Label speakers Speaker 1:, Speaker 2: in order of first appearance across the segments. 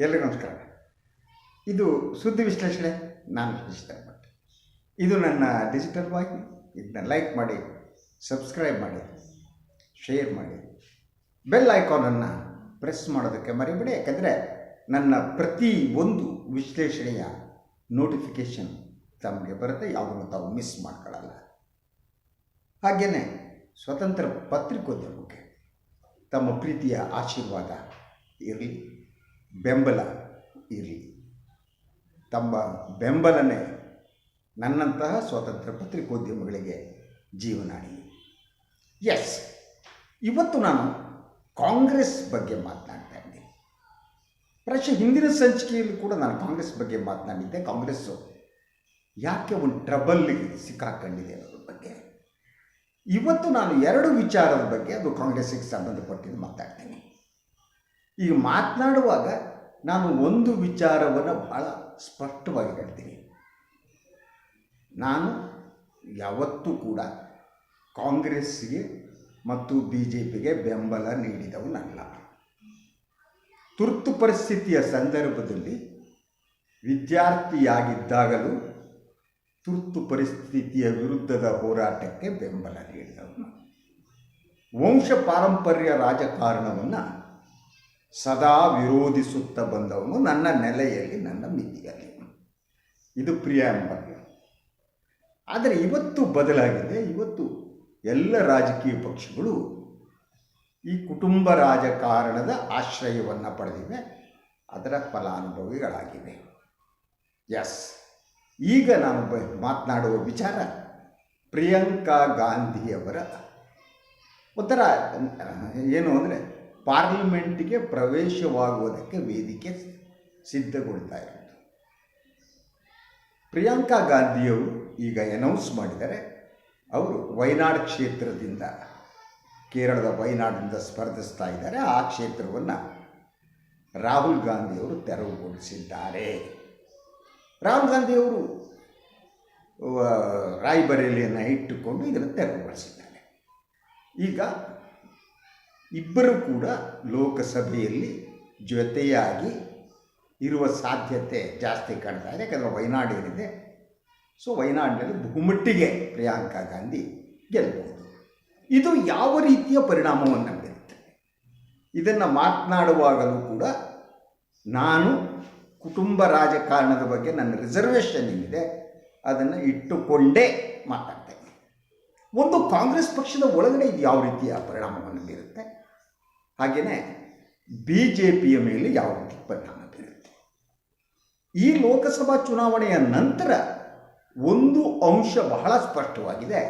Speaker 1: ಎಲ್ರಿಗೂ ನಮಸ್ಕಾರ. ಇದು ಸುದ್ದಿ ವಿಶ್ಲೇಷಣೆ, ನಾನು ಡಿಜಿಟಲ್ ಭಟ್. ಇದು ನನ್ನ ಡಿಜಿಟಲ್ ವಾಹಿನಿ ಇದನ್ನ ಲೈಕ್ ಮಾಡಿ ಸಬ್ಸ್ಕ್ರೈಬ್ ಮಾಡಿ ಶೇರ್ ಮಾಡಿ. ಬೆಲ್ ಐಕಾನನ್ನು ಪ್ರೆಸ್ ಮಾಡೋದಕ್ಕೆ ಮರಿಬೇಡಿ. ಯಾಕಂದರೆ ನನ್ನ ಪ್ರತಿ ಒಂದು ವಿಶ್ಲೇಷಣೆಯ ನೋಟಿಫಿಕೇಷನ್ ತಮಗೆ ಬರುತ್ತೆ. ಯಾವುದನ್ನು ತಾವು ಮಿಸ್ ಮಾಡ್ಕೊಳ್ಳಲ್ಲ. ಹಾಗೆಯೇ ಸ್ವತಂತ್ರ ಪತ್ರಿಕೋದ್ಯಮಕ್ಕೆ ತಮ್ಮ ಪ್ರೀತಿಯ ಆಶೀರ್ವಾದ ಇರಲಿ. ಬೆಂಬಲ ಇರಲಿ. ತಮ್ಮ ಬೆಂಬಲನೇ ನನ್ನಂತಹ ಸ್ವಾತಂತ್ರ್ಯ ಪತ್ರಿಕೋದ್ಯಮಗಳಿಗೆ ಜೀವನಾಡಿ ಎಸ್ ಇವತ್ತು ನಾನು ಕಾಂಗ್ರೆಸ್ ಬಗ್ಗೆ ಮಾತನಾಡ್ತಾ ಇದ್ದೀನಿ. ಪ್ರಾಯಶಃ ಹಿಂದಿನ ಸಂಚಿಕೆಯಲ್ಲಿ ಕೂಡ ನಾನು ಕಾಂಗ್ರೆಸ್ ಬಗ್ಗೆ ಮಾತನಾಡಿದ್ದೆ. ಕಾಂಗ್ರೆಸ್ಸು ಯಾಕೆ ಒಂದು ಟ್ರಬಲ್ಗೆ ಸಿಕ್ಕಾಕೊಂಡಿದೆ ಅನ್ನೋದ್ರ ಬಗ್ಗೆ. ಇವತ್ತು ನಾನು ಎರಡು ವಿಚಾರದ ಬಗ್ಗೆ ಅದು ಕಾಂಗ್ರೆಸ್ಸಿಗೆ ಸಂಬಂಧಪಟ್ಟಿದ್ದು ಮಾತಾಡ್ತೀನಿ. ಈಗ ಮಾತನಾಡುವಾಗ ನಾನು ಒಂದು ವಿಚಾರವನ್ನು ಬಹಳ ಸ್ಪಷ್ಟವಾಗಿ ಹೇಳ್ತೀನಿ. ನಾನು ಯಾವತ್ತೂ ಕೂಡ ಕಾಂಗ್ರೆಸ್ಸಿಗೆ ಮತ್ತು ಬಿ ಜೆ ಪಿಗೆ ಬೆಂಬಲ ನೀಡಿದವನಲ್ಲ. ತುರ್ತು ಪರಿಸ್ಥಿತಿಯ ಸಂದರ್ಭದಲ್ಲಿ ವಿದ್ಯಾರ್ಥಿಯಾಗಿದ್ದಾಗಲೂ ತುರ್ತು ಪರಿಸ್ಥಿತಿಯ ವಿರುದ್ಧದ ಹೋರಾಟಕ್ಕೆ ಬೆಂಬಲ ನೀಡಿದವನು. ವಂಶ ಪಾರಂಪರ್ಯ ರಾಜಕಾರಣವನ್ನು ಸದಾ ವಿರೋಧಿಸುತ್ತಾ ಬಂದವನು ನನ್ನ ನೆಲೆಯಲ್ಲಿ, ನನ್ನ ಮಿತಿಯಲ್ಲಿ. ಇದು ಪ್ರಿಯಾಂಬಲ್ ಆದರೆ ಇವತ್ತು ಬದಲಾಗಿದೆ, ಇವತ್ತು ಎಲ್ಲ ರಾಜಕೀಯ ಪಕ್ಷಗಳು ಈ ಕುಟುಂಬ ರಾಜಕಾರಣದ ಆಶ್ರಯವನ್ನು ಪಡೆದಿವೆ, ಅದರ ಫಲಾನುಭವಿಗಳಾಗಿವೆ. ಎಸ್ ಈಗ ನಾನು ಬ, ಮಾತನಾಡುವ ವಿಚಾರ ಪ್ರಿಯಾಂಕಾ ಗಾಂಧಿಯವರ ಒಂಥರ, ಏನು ಅಂದರೆ ಪಾರ್ಲಿಮೆಂಟಿಗೆ ಪ್ರವೇಶವಾಗುವುದಕ್ಕೆ ವೇದಿಕೆ ಸಿದ್ಧಗೊಳ್ತಾ ಇರೋದು ಪ್ರಿಯಾಂಕಾ ಗಾಂಧಿಯವರು ಈಗ ಅನೌನ್ಸ್ ಮಾಡಿದರೆ, ಅವರು ವಯನಾಡ್ ಕ್ಷೇತ್ರದಿಂದ, ಕೇರಳದ ವಯನಾಡಿನಿಂದ ಸ್ಪರ್ಧಿಸ್ತಾ ಇದ್ದಾರೆ. ಆ ಕ್ಷೇತ್ರವನ್ನು ರಾಹುಲ್ ಗಾಂಧಿಯವರು ತೆರವುಗೊಳಿಸಿದ್ದಾರೆ. ರಾಹುಲ್ ಗಾಂಧಿಯವರು ರಾಯ್ಬರೇಲಿಯನ್ನು ಇಟ್ಟುಕೊಂಡು ಇದನ್ನು ತೆರವುಗೊಳಿಸಿದ್ದಾರೆ. ಈಗ ಇಬ್ಬರು ಕೂಡ ಲೋಕಸಭೆಯಲ್ಲಿ ಜೊತೆಯಾಗಿ ಇರುವ ಸಾಧ್ಯತೆ ಜಾಸ್ತಿ ಕಾಣ್ತಾ ಇದೆ. ಯಾಕಂದರೆ ವಯನಾಡು ಏನಿದೆ, ಸೊ ವಯನಾಡಿನಲ್ಲಿ ಬಹುಮಟ್ಟಿಗೆ ಪ್ರಿಯಾಂಕಾ ಗಾಂಧಿ ಗೆಲ್ಲಬಹುದು ಇದು ಯಾವ ರೀತಿಯ ಪರಿಣಾಮವನ್ನು ಬೀರುತ್ತೆ? ಇದನ್ನು ಮಾತನಾಡುವಾಗಲೂ ಕೂಡ ನಾನು ಕುಟುಂಬ ರಾಜಕಾರಣದ ಬಗ್ಗೆ ನನ್ನ ರಿಸರ್ವೇಷನ್ ಏನಿದೆ, ಅದನ್ನು ಇಟ್ಟುಕೊಂಡೇ ಮಾತಾಡ್ತೇನೆ ಒಂದು ಕಾಂಗ್ರೆಸ್ ಪಕ್ಷದ ಒಳಗಡೆ ಇದು ಯಾವ ರೀತಿಯ ಪರಿಣಾಮವನ್ನು ಬೀರುತ್ತೆ? ಹಾಗೆಯೇ ಬಿ ಜೆ ಪಿಯ ಮೇಲೆ ಯಾವ ರೀತಿ ಪರಿಣಾಮ ಬೀರುತ್ತೆ? ಈ ಲೋಕಸಭಾ ಚುನಾವಣೆಯ ನಂತರ ಒಂದು ಅಂಶ ಬಹಳ ಸ್ಪಷ್ಟವಾಗಿದೆ.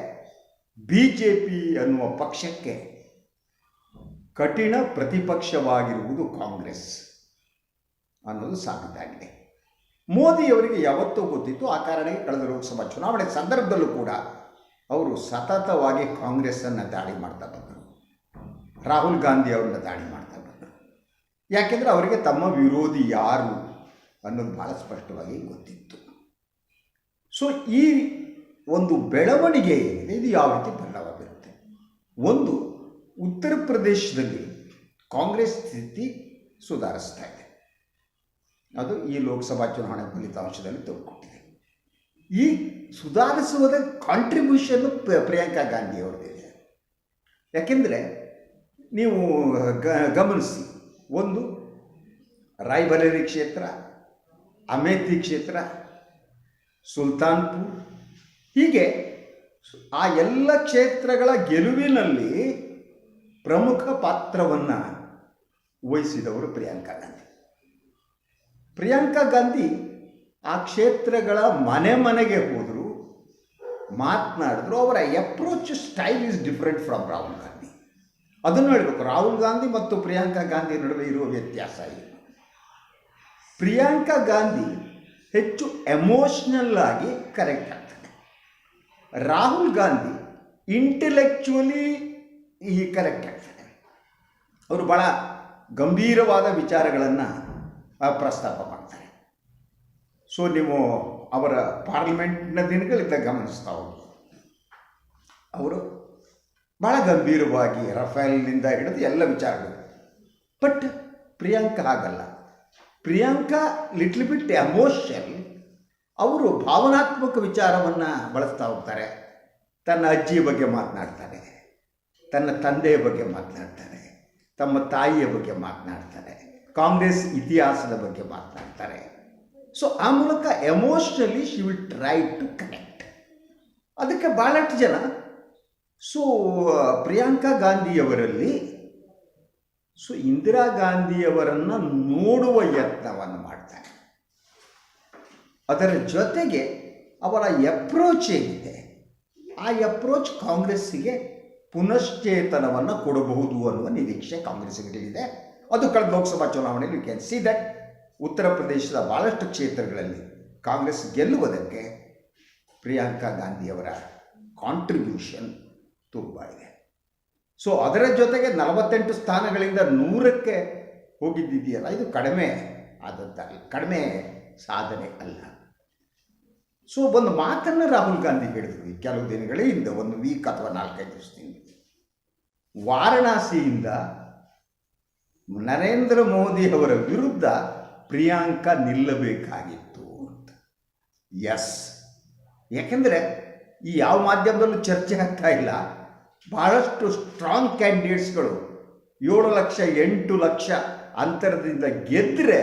Speaker 1: ಬಿ ಜೆ ಪಿ ಅನ್ನುವ ಪಕ್ಷಕ್ಕೆ ಕಠಿಣ ಪ್ರತಿಪಕ್ಷವಾಗಿರುವುದು ಕಾಂಗ್ರೆಸ್ ಅನ್ನೋದು ಸಾಬೀತಾಗಿದೆ. ಮೋದಿಯವರಿಗೆ ಯಾವತ್ತೂ ಗೊತ್ತಿತ್ತು, ಆ ಕಾರಣಕ್ಕೆ ಕಳೆದ ಲೋಕಸಭಾ ಚುನಾವಣೆ ಸಂದರ್ಭದಲ್ಲೂ ಕೂಡ ಅವರು ಸತತವಾಗಿ ಕಾಂಗ್ರೆಸ್ಸನ್ನು ದಾಳಿ ಮಾಡ್ತಾ ಬಂದರು. ರಾಹುಲ್ ಗಾಂಧಿ ಅವ್ರನ್ನ ದಾಳಿ ಮಾಡ್ತಾ ಬಂದರು ಯಾಕೆಂದರೆ ಅವರಿಗೆ ತಮ್ಮ ವಿರೋಧಿ ಯಾರು ಅನ್ನೋದು ಭಾಳ ಸ್ಪಷ್ಟವಾಗಿ ಗೊತ್ತಿತ್ತು. ಸೊ ಈ ಒಂದು ಬೆಳವಣಿಗೆ ಏನಿದೆ, ಇದು ಯಾವ ರೀತಿ ಪರಿಣಾಮ ಬೀರುತ್ತೆ ಒಂದು, ಉತ್ತರ ಪ್ರದೇಶದಲ್ಲಿ ಕಾಂಗ್ರೆಸ್ ಸ್ಥಿತಿ ಸುಧಾರಿಸ್ತಾ ಇದೆ. ಅದು ಈ ಲೋಕಸಭಾ ಚುನಾವಣೆ ಫಲಿತಾಂಶದಲ್ಲಿ ತೋರ್ಕೊಟ್ಟಿದೆ ಈ ಸುಧಾರಿಸುವುದ ಕಾಂಟ್ರಿಬ್ಯೂಷನ್ ಪ್ರಿಯಾಂಕಾ ಗಾಂಧಿ ಅವ್ರದ್ದಿದೆ ಯಾಕೆಂದರೆ ನೀವು ಗಮನಿಸಿ. ಒಂದು ರಾಯ್ಬರೇಲಿ ಕ್ಷೇತ್ರ, ಅಮೇಥಿ ಕ್ಷೇತ್ರ, ಸುಲ್ತಾನ್ಪುರ್. ಹೀಗೆ, ಆ ಎಲ್ಲ ಕ್ಷೇತ್ರಗಳ ಗೆಲುವಿನಲ್ಲಿ ಪ್ರಮುಖ ಪಾತ್ರವನ್ನು ವಹಿಸಿದವರು ಪ್ರಿಯಾಂಕಾ ಗಾಂಧಿ. ಪ್ರಿಯಾಂಕಾ ಗಾಂಧಿ ಆ ಕ್ಷೇತ್ರಗಳ ಮನೆ ಮನೆಗೆ ಹೋದರು, ಮಾತನಾಡಿದ್ರು, ಅವರ approach style is different from Rahul Gandhi. ಅದನ್ನು ಹೇಳಬೇಕು. ರಾಹುಲ್ ಗಾಂಧಿ ಮತ್ತು ಪ್ರಿಯಾಂಕಾ ಗಾಂಧಿ ನಡುವೆ ಇರುವ ವ್ಯತ್ಯಾಸ ಇದೆ. ಪ್ರಿಯಾಂಕಾ ಗಾಂಧಿ ಹೆಚ್ಚು ಎಮೋಷ್ನಲ್ ಆಗಿ ಕರೆಕ್ಟ್ ಆಗ್ತದೆ ರಾಹುಲ್ ಗಾಂಧಿ ಇಂಟೆಲೆಕ್ಚುಲಿ ಈ ಕರೆಕ್ಟ್ ಆಗ್ತದೆ ಅವರು ಭಾಳ ಗಂಭೀರವಾದ ವಿಚಾರಗಳನ್ನು ಪ್ರಸ್ತಾಪ ಮಾಡ್ತಾರೆ. ಸೊ ನೀವು ಅವರ ಪಾರ್ಲಿಮೆಂಟ್ನ ದಿನಗಳಿಂದ ಗಮನಿಸ್ತಾ ಹೋಗಿ. ಅವರು ಭಾಳ ಗಂಭೀರವಾಗಿ ರಫೇಲ್ನಿಂದ ಹಿಡಿದು ಎಲ್ಲ ವಿಚಾರಗಳು. ಬಟ್ ಪ್ರಿಯಾಂಕಾ ಹಾಗಲ್ಲ. ಪ್ರಿಯಾಂಕಾ ಲಿಟ್ಲ್ ಬಿಟ್ ಎಮೋಷನ್ ಅವರು ಭಾವನಾತ್ಮಕ ವಿಚಾರವನ್ನು ಬಳಸ್ತಾ ಹೋಗ್ತಾರೆ. ತನ್ನ ಅಜ್ಜಿಯ ಬಗ್ಗೆ ಮಾತನಾಡ್ತಾರೆ ತನ್ನ ತಂದೆಯ ಬಗ್ಗೆ ಮಾತನಾಡ್ತಾರೆ ತಮ್ಮ ತಾಯಿಯ ಬಗ್ಗೆ ಮಾತನಾಡ್ತಾರೆ ಕಾಂಗ್ರೆಸ್ ಇತಿಹಾಸದ ಬಗ್ಗೆ ಮಾತನಾಡ್ತಾರೆ. ಸೊ ಆ ಮೂಲಕ emotionally she will try to connect ಅದಕ್ಕೆ ಭಾಳಷ್ಟು ಜನ ಸೊ ಪ್ರಿಯಾಂಕಾ ಗಾಂಧಿಯವರಲ್ಲಿ ಸೊ ಇಂದಿರಾ ಗಾಂಧಿಯವರನ್ನು ನೋಡುವ ಯತ್ನವನ್ನು ಮಾಡ್ತಾರೆ. ಅದರ ಜೊತೆಗೆ ಅವರ ಎಪ್ರೋಚ್ ಏನಿದೆ ಆ ಎಪ್ರೋಚ್ ಕಾಂಗ್ರೆಸ್ಸಿಗೆ ಪುನಶ್ಚೇತನವನ್ನು ಕೊಡಬಹುದು ಅನ್ನುವ ನಿರೀಕ್ಷೆ ಕಾಂಗ್ರೆಸ್ಸಿಗರಿಗಿದೆ ಅದು ಕಳೆದ ಲೋಕಸಭಾ ಚುನಾವಣೆಯಲ್ಲಿ ಯು ಕ್ಯಾನ್ ಸಿ ದಟ್ ಉತ್ತರ ಪ್ರದೇಶದ ಭಾಳಷ್ಟು ಕ್ಷೇತ್ರಗಳಲ್ಲಿ ಕಾಂಗ್ರೆಸ್ ಗೆಲ್ಲುವುದಕ್ಕೆ ಪ್ರಿಯಾಂಕಾ ಗಾಂಧಿಯವರ ಕಾಂಟ್ರಿಬ್ಯೂಷನ್ ತುಂಬ ಇದೆ. ಸೊ ಅದರ ಜೊತೆಗೆ ನಲವತ್ತೆಂಟು ಸ್ಥಾನಗಳಿಂದ ನೂರಕ್ಕೆ ಹೋಗಿದ್ದಿದೆಯಲ್ಲ ಇದು ಕಡಿಮೆ ಆದದ್ದಲ್ಲ, ಕಡಿಮೆ ಸಾಧನೆ ಅಲ್ಲ. ಸೊ ಒಂದು ಮಾತನ್ನು ರಾಹುಲ್ ಗಾಂಧಿ ಹೇಳಿದ್ರು ಈ ಕೆಲವು ದಿನಗಳ ಹಿಂದೆ, ಒಂದು ವೀಕ್ ಅಥವಾ ನಾಲ್ಕೈದು ದಿವಸದಿಂದ. ವಾರಣಾಸಿಯಿಂದ ನರೇಂದ್ರ ಮೋದಿ ಅವರ ವಿರುದ್ಧ ಪ್ರಿಯಾಂಕಾ ನಿಲ್ಲಬೇಕಾಗಿತ್ತು ಅಂತ. ಎಸ್ ಯಾಕೆಂದರೆ, ಈ ಯಾವ ಮಾಧ್ಯಮದಲ್ಲೂ ಚರ್ಚೆ ಆಗ್ತಾ ಇಲ್ಲ. ಬಹಳಷ್ಟು ಸ್ಟ್ರಾಂಗ್ ಕ್ಯಾಂಡಿಡೇಟ್ಸ್ಗಳು ಏಳು ಲಕ್ಷ, ಎಂಟು ಲಕ್ಷ ಅಂತರದಿಂದ ಗೆದ್ದರೆ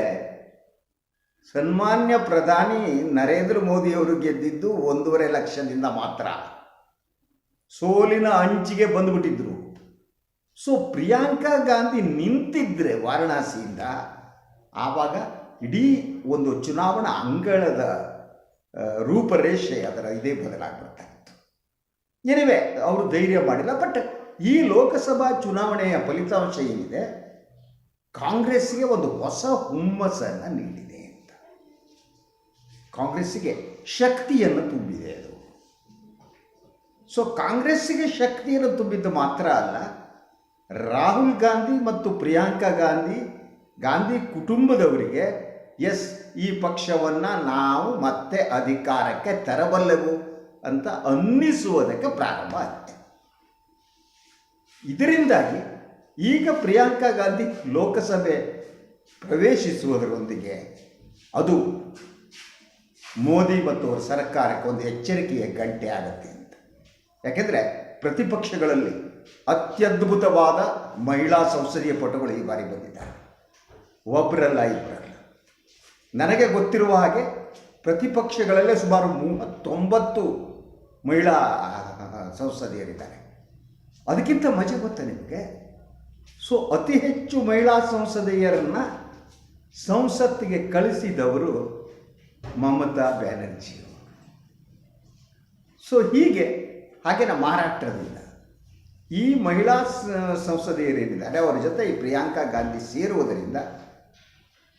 Speaker 1: ಸನ್ಮಾನ್ಯ ಪ್ರಧಾನಿ ನರೇಂದ್ರ ಮೋದಿಯವರು ಗೆದ್ದಿದ್ದು ಒಂದೂವರೆ ಲಕ್ಷದಿಂದ ಮಾತ್ರ. ಸೋಲಿನ ಅಂಚಿಗೆ ಬಂದುಬಿಟ್ಟಿದ್ರು. ಸೊ ಪ್ರಿಯಾಂಕಾ ಗಾಂಧಿ ನಿಂತಿದ್ದರೆ ವಾರಣಾಸಿಯಿಂದ ಆವಾಗ ಇಡೀ ಒಂದು ಚುನಾವಣಾ ಅಂಗಳದ ರೂಪರೇಷೆ ಅದರ ಇದೇ ಬದಲಾಗ್ಬಿಡ್ತಾ ಇತ್ತು ಎನಿವೆ ಅವರು ಧೈರ್ಯ ಮಾಡಿಲ್ಲ ಬಟ್ ಈ ಲೋಕಸಭಾ ಚುನಾವಣೆಯ ಫಲಿತಾಂಶ ಏನಿದೆ? ಕಾಂಗ್ರೆಸ್ಗೆ ಒಂದು ಹೊಸ ಹುಮ್ಮಸ್ಸನ್ನು ನೀಡಿದೆ ಅಂತ. ಕಾಂಗ್ರೆಸ್ಸಿಗೆ ಶಕ್ತಿಯನ್ನು ತುಂಬಿದೆ ಅದು. ಸೊ ಕಾಂಗ್ರೆಸ್ಸಿಗೆ ಶಕ್ತಿಯನ್ನು ತುಂಬಿದ್ದು ಮಾತ್ರ ಅಲ್ಲ, ರಾಹುಲ್ ಗಾಂಧಿ ಮತ್ತು ಪ್ರಿಯಾಂಕಾ ಗಾಂಧಿ ಗಾಂಧಿ ಕುಟುಂಬದವರಿಗೆ ಎಸ್ ಈ ಪಕ್ಷವನ್ನು ನಾವು ಮತ್ತೆ ಅಧಿಕಾರಕ್ಕೆ ತರಬಲ್ಲೆವು. ಅಂತ ಅನ್ನಿಸುವುದಕ್ಕೆ ಪ್ರಾರಂಭ ಆಗುತ್ತೆ ಇದರಿಂದಾಗಿ ಈಗ ಪ್ರಿಯಾಂಕಾ ಗಾಂಧಿ ಲೋಕಸಭೆ ಪ್ರವೇಶಿಸುವುದರೊಂದಿಗೆ ಅದು ಮೋದಿ ಮತ್ತು ಅವರ ಸರ್ಕಾರಕ್ಕೆ ಒಂದು ಎಚ್ಚರಿಕೆಯ ಗಂಟೆ ಆಗುತ್ತೆ ಅಂತ. ಯಾಕೆಂದರೆ ಪ್ರತಿಪಕ್ಷಗಳಲ್ಲಿ ಅತ್ಯದ್ಭುತವಾದ ಮಹಿಳಾ ಸಂಸದೀಯ ಪಟುಗಳು ಈ ಬಾರಿ ಬಂದಿದ್ದಾರೆ. ಒಬ್ಬರಲ್ಲ ಇಬ್ಬರಲ್ಲ ನನಗೆ ಗೊತ್ತಿರುವ ಹಾಗೆ ಪ್ರತಿಪಕ್ಷಗಳಲ್ಲೇ ಸುಮಾರು ಮೂವತ್ತೊಂಬತ್ತು ಮಹಿಳಾ ಸಂಸದೀಯರಿದ್ದಾರೆ. ಅದಕ್ಕಿಂತ ಮಜೆ ಗೊತ್ತಾ ನಿಮಗೆ? ಸೊ ಅತಿ ಹೆಚ್ಚು ಮಹಿಳಾ ಸಂಸದೀಯರನ್ನು ಸಂಸತ್ತಿಗೆ ಕಳಿಸಿದವರು ಮಮತಾ ಬ್ಯಾನರ್ಜಿ ಸೊ ಹೀಗೆ ಹಾಗೆನ ಮಹಾರಾಷ್ಟ್ರದಿಂದ ಈ ಮಹಿಳಾ ಸಂಸದೀಯರೇನಿದ್ದಾರೆ ಅವರ ಜೊತೆ ಈ ಪ್ರಿಯಾಂಕಾ ಗಾಂಧಿ ಸೇರುವುದರಿಂದ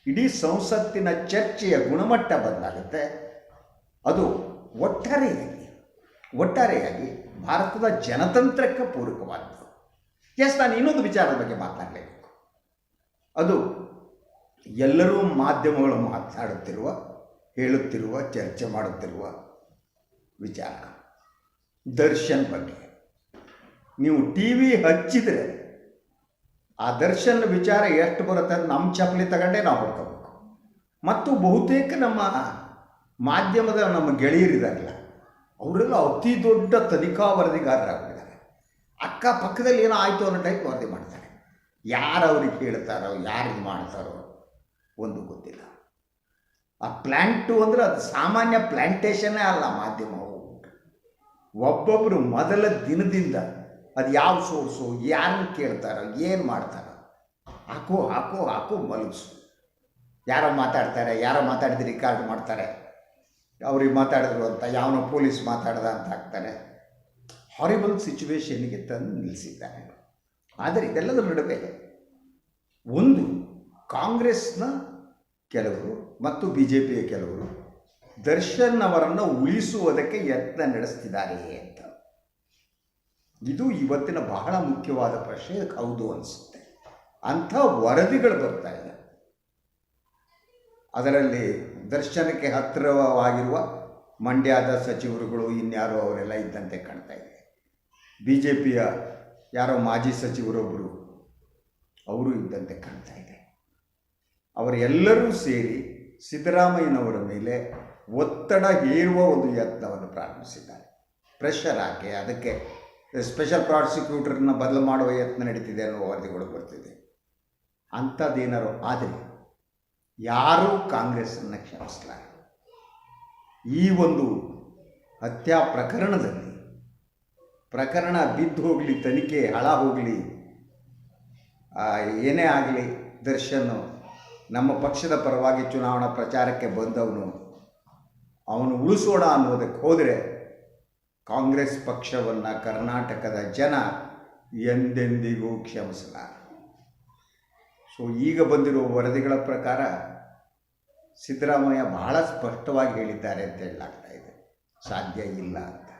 Speaker 1: ಇಡೀ ಸಂಸತ್ತಿನ ಚರ್ಚೆಯ ಗುಣಮಟ್ಟ ಬದಲಾಗುತ್ತೆ. ಅದು ಒಟ್ಟಾರೆಯಾಗಿ ಒಟ್ಟಾರೆಯಾಗಿ ಭಾರತದ ಜನತಂತ್ರಕ್ಕೆ ಪೂರಕವಾದದ್ದು. ಎಸ್, ನಾನು ಇನ್ನೊಂದು ವಿಚಾರದ ಬಗ್ಗೆ ಮಾತನಾಡಲೇಬೇಕು. ಅದು ಎಲ್ಲರೂ ಮಾಧ್ಯಮಗಳು ಮಾತಾಡುತ್ತಿರುವ, ಹೇಳುತ್ತಿರುವ, ಚರ್ಚೆ ಮಾಡುತ್ತಿರುವ ವಿಚಾರ. ದರ್ಶನ್ ಬಗ್ಗೆ. ನೀವು ಟಿ ವಿ ಹಚ್ಚಿದರೆ ಆ ದರ್ಶನ್ ವಿಚಾರ ಎಷ್ಟು ಬರುತ್ತೆ ನಮ್ಮ ಚಪ್ಪಲಿ ತಗೊಂಡೇ ನಾವು ಹೊಡ್ಕೋಬೇಕು. ಮತ್ತು ಬಹುತೇಕ ನಮ್ಮ ಮಾಧ್ಯಮದ ನಮ್ಮ ಗೆಳೆಯರಿದಾರಲ್ಲ ಅವರೆಲ್ಲ ಅತಿ ದೊಡ್ಡ ತನಿಖಾ ವರದಿಗಾರರಾಗಿದ್ದಾರೆ ಅಕ್ಕಪಕ್ಕದಲ್ಲಿ ಏನೋ ಆಯಿತು ಅನ್ನೋ ಟೈಪ್ ವರದಿ ಮಾಡ್ತಾರೆ. ಯಾರು ಅವ್ರಿಗೆ ಹೇಳ್ತಾರೋ, ಯಾರು ಇದು ಮಾಡ್ತಾರೋ ಒಂದು ಗೊತ್ತಿಲ್ಲ. ಆ ಪ್ಲ್ಯಾಂಟು ಅಂದರೆ ಅದು ಸಾಮಾನ್ಯ ಪ್ಲ್ಯಾಂಟೇಷನ್ನೇ ಅಲ್ಲ ಮಾಧ್ಯಮವು ಒಬ್ಬೊಬ್ಬರು ಮೊದಲ ದಿನದಿಂದ ಅದು ಯಾವ ಸೋರ್ಸು, ಯಾರನ್ನು ಕೇಳ್ತಾರೋ, ಏನು ಮಾಡ್ತಾರೋ, ಹಾಕೋ ಹಾಕೋ ಹಾಕೋ ಮಲಗಿಸು. ಯಾರೋ ಮಾತಾಡ್ತಾರೆ, ಯಾರೋ ಮಾತಾಡಿದ ರಿಕಾರ್ಡ್ ಮಾಡ್ತಾರೆ. ಅವ್ರಿಗೆ ಮಾತಾಡಿದ್ರು ಅಂತ, ಯಾವನೋ ಪೊಲೀಸ್ ಮಾತಾಡ್ದ ಅಂತ ಆಗ್ತಾನೆ. ಹಾರಿಬಲ್ ಸಿಚುವೇಶನ್ಗೆ ತಂದು ನಿಲ್ಲಿಸಿದ್ದಾನೆ. ಆದರೆ ಇದೆಲ್ಲದರ ನಡುವೆ ಒಂದು ಕಾಂಗ್ರೆಸ್ನ ಕೆಲವರು ಮತ್ತು ಬಿ ಜೆ ಪಿಯ ಕೆಲವರು ದರ್ಶನ್ ಅವರನ್ನು ಉಳಿಸುವುದಕ್ಕೆ ಯತ್ನ ನಡೆಸ್ತಿದ್ದಾರೆ ಅಂತ. ಇದು ಇವತ್ತಿನ ಬಹಳ ಮುಖ್ಯವಾದ ಪ್ರಶ್ನೆ ಹೌದು ಅನಿಸುತ್ತೆ? ಅಂಥ ವರದಿಗಳು ಬರ್ತಾ ಇದೆ. ಅದರಲ್ಲಿ ದರ್ಶನಕ್ಕೆ ಹತ್ತಿರವಾಗಿರುವ ಮಂಡ್ಯದ ಸಚಿವರುಗಳು ಇನ್ಯಾರೋ ಅವರೆಲ್ಲ ಇದ್ದಂತೆ ಕಾಣ್ತಾ ಇದೆ. ಬಿ ಜೆ ಪಿಯ ಯಾರೋ ಮಾಜಿ ಸಚಿವರೊಬ್ಬರು ಅವರು ಇದ್ದಂತೆ ಕಾಣ್ತಾ ಇದೆ. ಅವರೆಲ್ಲರೂ ಸೇರಿ ಸಿದ್ದರಾಮಯ್ಯನವರ ಮೇಲೆ ಒತ್ತಡ ಹೇರುವ ಒಂದು ಯತ್ನವನ್ನು ಪ್ರಾರಂಭಿಸಿದ್ದಾರೆ. ಪ್ರೆಷರ್ ಹಾಕಿ ಅದಕ್ಕೆ ಸ್ಪೆಷಲ್ ಪ್ರಾಸಿಕ್ಯೂಟರ್ನ ಬದಲು ಮಾಡುವ ಯತ್ನ ನಡೀತಿದೆ ಅನ್ನೋ ವರದಿಗಳು ಬರ್ತಿದೆ. ಅಂಥದ್ದೇನಾರು ಆದರೆ ಯಾರೂ ಕಾಂಗ್ರೆಸ್ಸನ್ನು ಕ್ಷಮಿಸಲಾರೆ ಈ ಒಂದು ಹತ್ಯಾ ಪ್ರಕರಣದಲ್ಲಿ ಪ್ರಕರಣ ಬಿದ್ದು ಹೋಗಲಿ, ತನಿಖೆ ಹಳ ಹೋಗಲಿ ಏನೇ ಆಗಲಿ ದರ್ಶನ್ ನಮ್ಮ ಪಕ್ಷದ ಪರವಾಗಿ ಚುನಾವಣಾ ಪ್ರಚಾರಕ್ಕೆ ಬಂದವನು. ಅವನು ಉಳಿಸೋಣ ಅನ್ನೋದಕ್ಕೆ ಹೋದರೆ ಕಾಂಗ್ರೆಸ್ ಪಕ್ಷವನ್ನು ಕರ್ನಾಟಕದ ಜನ ಎಂದೆಂದಿಗೂ ಕ್ಷಮಿಸಲಾರ ಸೊ ಈಗ ಬಂದಿರುವ ವರದಿಗಳ ಪ್ರಕಾರ ಸಿದ್ದರಾಮಯ್ಯ ಬಹಳ ಸ್ಪಷ್ಟವಾಗಿ ಹೇಳಿದ್ದಾರೆ ಅಂತ ಹೇಳಲಾಗ್ತಾ ಇದೆ. ಸಾಧ್ಯ ಇಲ್ಲ ಅಂತ.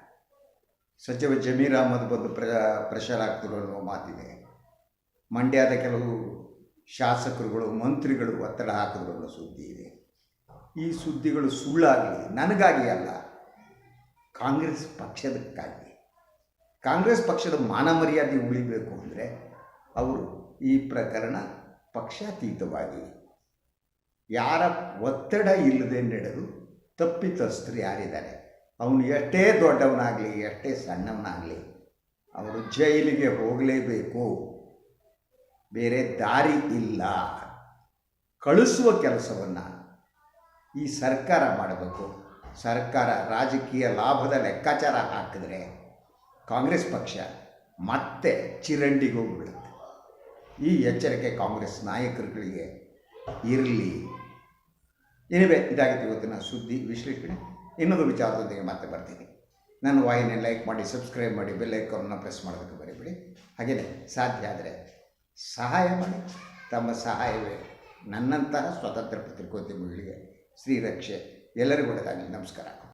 Speaker 1: ಸಚಿವ ಜಮೀರ್ ಅಹಮದ್ ಬಂದು ಪ್ರ, ಪ್ರೆಷರ್ ಆಗ್ತಿರೋ ಅನ್ನುವ ಮಾತಿದೆ. ಮಂಡ್ಯದ ಕೆಲವು ಶಾಸಕರುಗಳು, ಮಂತ್ರಿಗಳು ಒತ್ತಡ ಹಾಕಿದ್ರು ಅನ್ನೋ ಸುದ್ದಿ ಇದೆ. ಈ ಸುದ್ದಿಗಳು ಸುಳ್ಳಾಗಲಿ, ನನಗಾಗಿ ಅಲ್ಲ, ಕಾಂಗ್ರೆಸ್ ಪಕ್ಷದಕ್ಕಾಗಿ. ಕಾಂಗ್ರೆಸ್ ಪಕ್ಷದ ಮಾನ ಮರ್ಯಾದೆ ಉಳಿಬೇಕು ಅಂದರೆ ಅವರು ಈ ಪ್ರಕರಣ ಪಕ್ಷಾತೀತವಾಗಿ ಯಾರ ಒತ್ತಡ ಇಲ್ಲದೆ ನಡೆದು ತಪ್ಪಿತಸ್ಥರು ಯಾರಿದ್ದಾರೆ? ಅವನು ಎಷ್ಟೇ ದೊಡ್ಡವನಾಗಲಿ, ಎಷ್ಟೇ ಸಣ್ಣವನಾಗಲಿ ಅವರು ಜೈಲಿಗೆ ಹೋಗಲೇಬೇಕು. ಬೇರೆ ದಾರಿ ಇಲ್ಲ. ಕಳಿಸುವ ಕೆಲಸವನ್ನು ಈ ಸರ್ಕಾರ ಮಾಡಬೇಕು. ಸರ್ಕಾರ ರಾಜಕೀಯ ಲಾಭದ ಲೆಕ್ಕಾಚಾರ ಹಾಕಿದ್ರೆ ಕಾಂಗ್ರೆಸ್ ಪಕ್ಷ ಮತ್ತೆ ಚಿರಂಡಿಗೆ ಹೋಗ್ಬಿಡುತ್ತೆ. ಈ ಎಚ್ಚರಿಕೆ ಕಾಂಗ್ರೆಸ್ ನಾಯಕರುಗಳಿಗೆ ಇರಲಿ. ಏನಿವೆ ಇದಾಗಿತ್ತು ಇವತ್ತಿನ ಸುದ್ದಿ ವಿಶ್ಲೇಷಣೆ. ಇನ್ನೊಂದು ವಿಚಾರದೊಂದಿಗೆ ಮತ್ತೆ ಬರ್ತೀನಿ. ನನ್ನ ವಾಹಿನಿ ಲೈಕ್ ಮಾಡಿ, ಸಬ್ಸ್ಕ್ರೈಬ್ ಮಾಡಿ, ಬೆಲ್ ಐಕಾನ್ನ ಪ್ರೆಸ್ ಮಾಡೋದಕ್ಕೆ ಬರೀಬಿಡಿ ಹಾಗೆಯೇ ಸಾಧ್ಯ ಆದರೆ ಸಹಾಯ ಮಾಡಿ. ತಮ್ಮ ಸಹಾಯವೇ ನನ್ನಂತಹ ಸ್ವತಂತ್ರ ಪತ್ರಿಕೋದ್ಯಮಿಗಳಿಗೆ ಶ್ರೀರಕ್ಷೆ ಎಲ್ಲರಿಗೂ ಒಳ್ಳೆಯದಾಗಲಿ ನಮಸ್ಕಾರ.